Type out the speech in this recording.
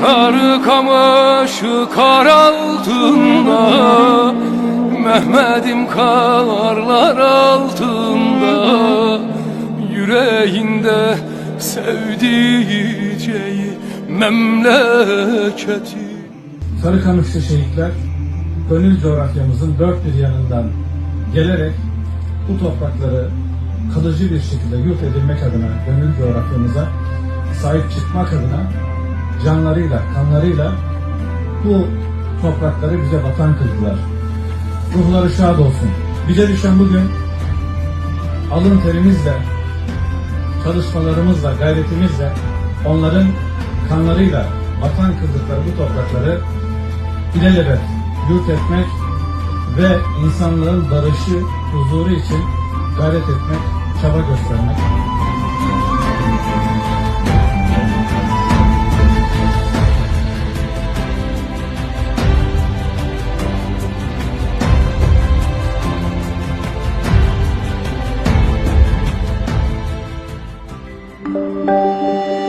Sarı kamışı kar altında Mehmet'im karlar altında. Yüreğinde sevdiceği memleketi. Sarıkamışlı şehitler gönül coğrafyamızın dört bir yanından gelerek bu toprakları kalıcı bir şekilde yurt edilmek adına gönül coğrafyamıza sahip çıkmak adına canlarıyla, kanlarıyla bu toprakları bize vatan kıldılar. Ruhları şad olsun. Bize düşen bugün alın terimizle, çalışmalarımızla, gayretimizle onların kanlarıyla vatan kıldıkları bu toprakları ilelebet yurt etmek ve insanlığın barışı, huzuru için gayret etmek, çaba göstermek. Música